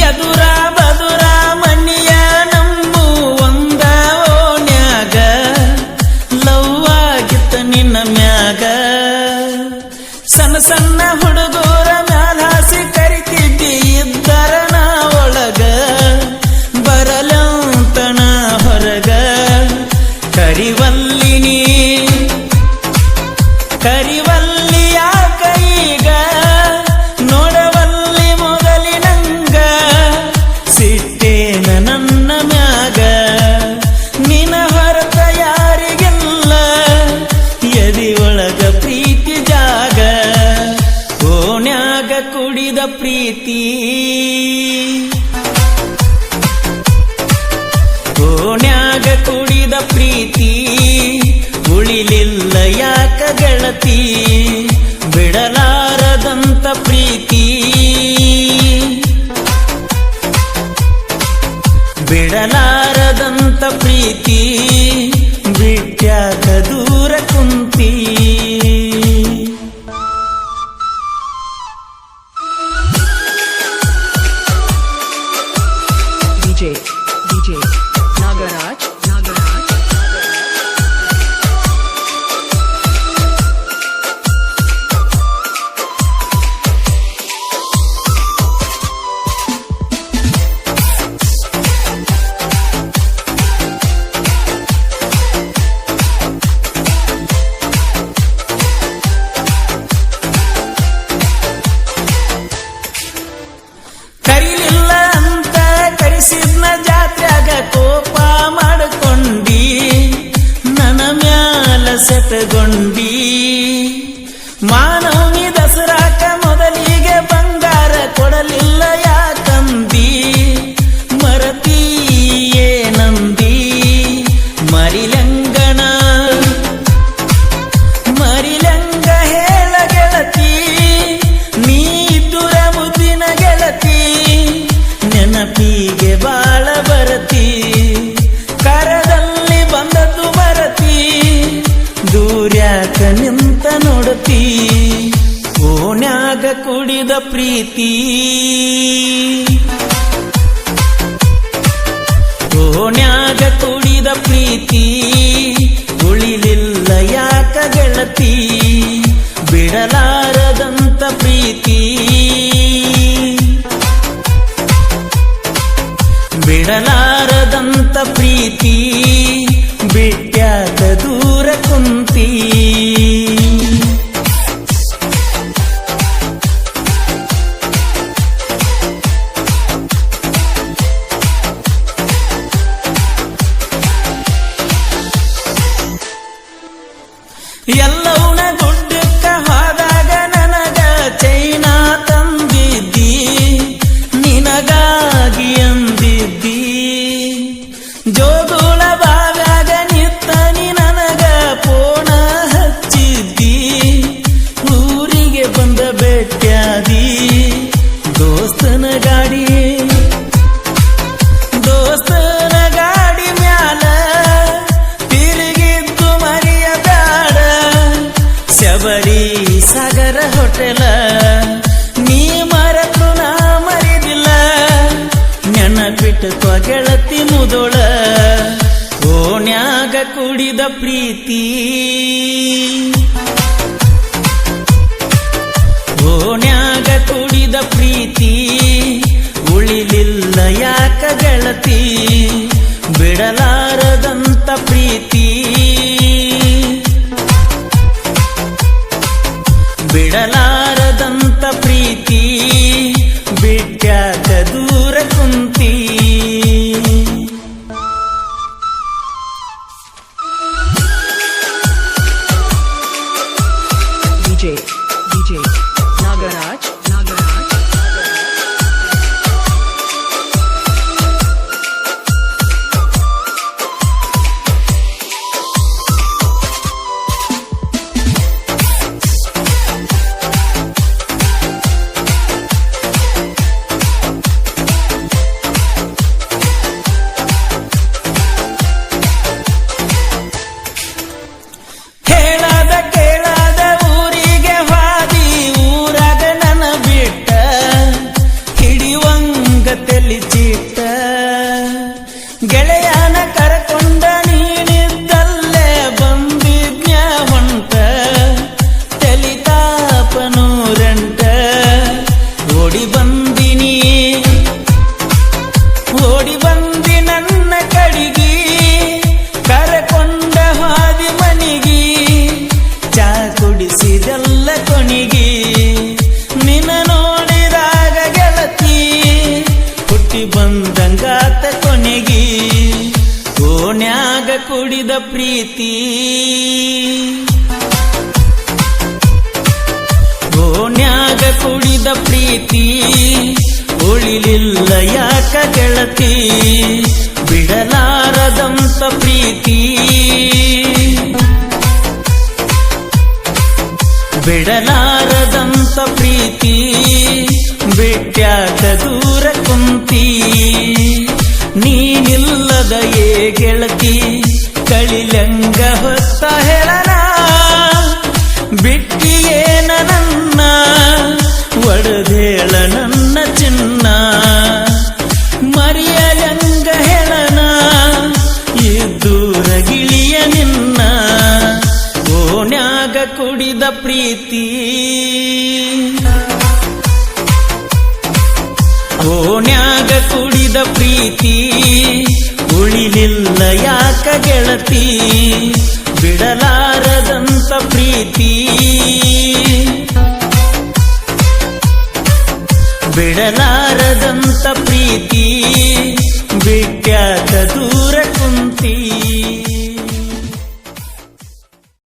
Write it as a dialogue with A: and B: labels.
A: E durar. ಒಳಗ ಪ್ರೀತಿ ಜಾಗ, ಕೋಣ್ಯಾಗ ಕುಡಿದ ಪ್ರೀತಿ. ಕೋಣ್ಯಾಗ ಕುಡಿದ ಪ್ರೀತಿ, ಉಳಿಲಿಲ್ಲ ಯಾಕ ಗೆಳತಿ? ಬಿಡಲಾರದಂತ ಪ್ರೀತಿ. ಬಿಡಲಾರದಂತ ಪ್ರೀತಿ.
B: DJ Nagaraj.
A: ಮ್ಯಾಲ ಮಾನವಿ ದಸರಾಕ ಮೊದಲಿಗೆ ಬಂಗಾರ ಕೊಡಲಿಲ್ಲ ಯಾಕಂದಿ? ಮರತೀಯೇ ನಂಬಿ ಮರಿಲಂಗಣ. ಮರಿಲಂಗ ಹೇಳ ಗೆಳತಿ, ನೀ ದುರ ಮುದಿನ ಗೆಳತಿ, ನೆನಪಿಗೆ ಬಾಳ ದೂರ್ಯಾಕ ನಿಂತ ನೋಡತಿ. ಓನ್ಯಾಗ ಕುಡಿದ ಪ್ರೀತಿ. ಓನ್ಯಾಗ ಕುಡಿದ ಪ್ರೀತಿ. ಉಳಿಲಿಲ್ಲ ಯಾಕ ಗೆಳತಿ. ಬಿಡಲಾರದಂತ ಪ್ರೀತಿ. ಬಿಡಲಾರದಂತ ಪ್ರೀತಿ. ಬಿಟ್ಯಾಕ ದೂರ ಕುಂತಿ ಎಲ್ಲವನ ಬಂದ ಬೆಟ್ಟ್ಯಾದಿ ದೋಸ್ತನ ಗಾಡಿ. ದೋಸ್ತನ ಗಾಡಿ ಮ್ಯಾಲ ತಿರುಗಿದ್ದು ಮರಿಯ ಬ್ಯಾಡ. ಶಬರಿ ಸಾಗರ ಹೋಟೆಲ, ನೀ ಮರತು ನಾ ಮರಿದಿಲ್ಲ. ನೆನಪಿಟ್ಟು ಗೆಳತಿ ಮುದೋಳ, ಓಣ್ಯಾಗ ಕುಡಿದ ಪ್ರೀತಿ. ಗೆಳತಿ ಬಿಡಲಾರದಂತ ಕುಡಿದ ಪ್ರೀತಿ. ಓನ್ಯಾಗ ಕುಡಿದ ಪ್ರೀತಿ. ಉಳಿಲಿಲ್ಲ ಯಾಕ ಗೆಳತಿ? ಬಿಡಲಾರದಂತ ಪ್ರೀತಿ. ಬಿಡಲಾರದಂತ ಪ್ರೀತಿ. ಬಿಟ್ಯಾಕ ದೂರ ಕುಂತಿ. ನೀನಿಲ್ಲದ ಏ ಗೆಳತಿ? ಕಳಿಲಂಗ ಹೊಸ ಹೇಳನ? ಬಿಟ್ಟಿಯೇನ ನನ್ನ? ಒಡದೇಳ ನನ್ನ ಚಿನ್ನ? ಮರಿಯಲಂಗ ಹೇಳನ? ಇದ್ದೂರ ಗಿಳಿಯ ನಿನ್ನ? ಓಣ್ಯಾಗ ಕುಡಿದ ಪ್ರೀತಿ? ಓಣ್ಯಾಗ ಕುಡಿದ ಪ್ರೀತಿ? ಉಳಿಲಿಲ್ಲ ಯಾಕ ಗೆಳತಿ? ಬಿಡಲಾರದಂತ ಪ್ರೀತಿ. ಬಿಡಲಾರದಂತ ಪ್ರೀತಿ.